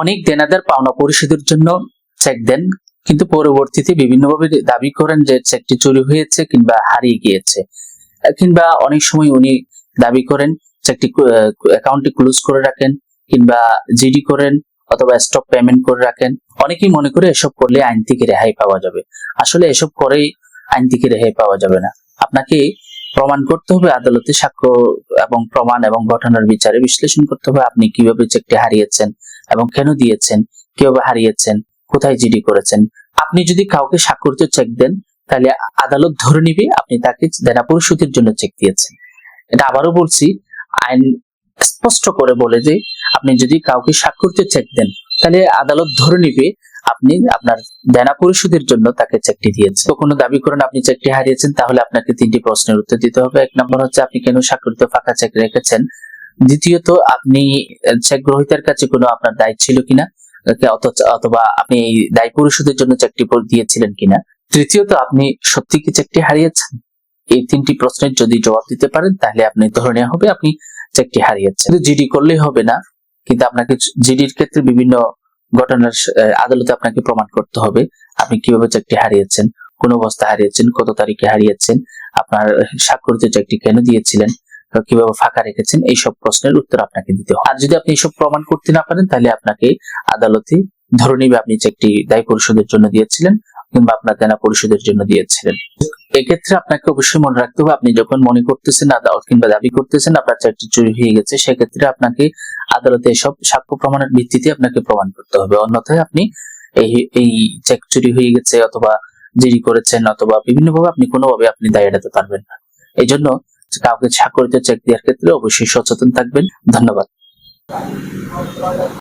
অনেক দেনাদার পাওনা পরিশোধের জন্য চেক দেন, কিন্তু পরবর্তীতে বিভিন্নভাবে দাবি করেন যে চেকটি চুরি হয়েছে কিংবা হারিয়ে গিয়েছে। কিংবা অনেক সময় উনি দাবি করেন চেকটি অ্যাকাউন্টটি ক্লোজ করে রাখেন কিংবা জিডি করেন অথবা স্টপ পেমেন্ট করে রাখেন। অনেকেই মনে করে এসব করলে আইন থেকে রেহাই পাওয়া যাবে। আসলে এসব করেই আইন থেকে রেহাই পাওয়া যাবে না। আপনাকে প্রমাণ করতে হবে, আদালতে সাক্ষ্য এবং প্রমাণ এবং ঘটনার বিচারে বিশ্লেষণ করতে হবে, আপনি কীভাবে চেকটি হারিয়েছেন। এবং কেন দিয়েছেন? কীভাবে হারিয়েছেন? কোথায় জিডি করেছেন? আপনি যদি কাউকে স্বাক্ষরিত চেক দেন, তাহলে আদালত ধরে নিবে আপনি তাকে দেনা পরিশোধের জন্য চেক দিয়েছেন। এটা আবারও বলছি, আইন স্পষ্ট করে বলে যে আপনি যদি কাউকে স্বাক্ষরিত চেক দেন, তাহলে আদালত ধরে নিবে আপনি আপনার দেনা পরিশোধের জন্য তাকে চেকটি দিয়েছেন। তো কোনো দাবি করেন আপনি চেকটি হারিয়েছেন, তাহলে আপনাকে তিনটি প্রশ্নের উত্তর দিতে হবে। এক নম্বর হচ্ছে, আপনি কেন স্বাক্ষরিত ফাঁকা চেক রেখেছেন? দ্বিতীয়ত, আপনি চেক গ্রহীতার কাছে কোনো আপনার দায় ছিল কিনা? অথবা আপনি এই দায় পরিশোধের জন্য চেকটি দিয়েছিলেন কিনা? তৃতীয়ত, আপনি সত্যি কি চেকটি হারিয়েছেন? এই তিনটি প্রশ্নের যদি জবাব দিতে পারেন, তাহলে আপনি ধরে নেওয়া হবে আপনি চেকটি হারিয়েছেন। কিন্তু জিডি করলেই হবে না। কিন্তু আপনাকে জিডির ক্ষেত্রে বিভিন্ন ঘটনার আদালতে আপনাকে প্রমাণ করতে হবে, আপনি কীভাবে চেকটি হারিয়েছেন, কোন অবস্থা হারিয়েছেন, কত তারিখে হারিয়েছেন, আপনার স্বাক্ষরিত চেকটি কেন দিয়েছিলেন কীভাবে ফাঁকা রেখেছেন, এইসব প্রশ্নের উত্তর আপনাকে দিতে হবে। আর যদি আপনি এসব প্রমাণ করতে না পারেন, তাহলে আপনাকে আদালতে ধরে নিবে আপনি চেকটি দায় পরিশোধের জন্য দিয়েছিলেন কিংবা আপনার দেনা পরিশোধের জন্য দিয়েছিলেন। এক্ষেত্রে আপনাকে অবশ্যই মনে রাখতে হবে, আপনি যখন মনে করতেছেন আদালত কিংবা দাবি করতেছেন, আপনার চেকটি চুরি হয়ে গেছে, সেক্ষেত্রে আপনাকে আদালতে এসব সাক্ষ্য প্রমাণের ভিত্তিতে আপনাকে প্রমাণ করতে হবে। অন্যথায় আপনি এই এই চেক চুরি হয়ে গেছে অথবা জিডি করেছেন অথবা বিভিন্নভাবে আপনি কোনোভাবে আপনি দায় এড়াতে পারবেন না। এই জন্য কাউকে স্বাক্ষরিত চেক দেওয়ার ক্ষেত্রে অবশ্যই সচেতন থাকবেন। ধন্যবাদ।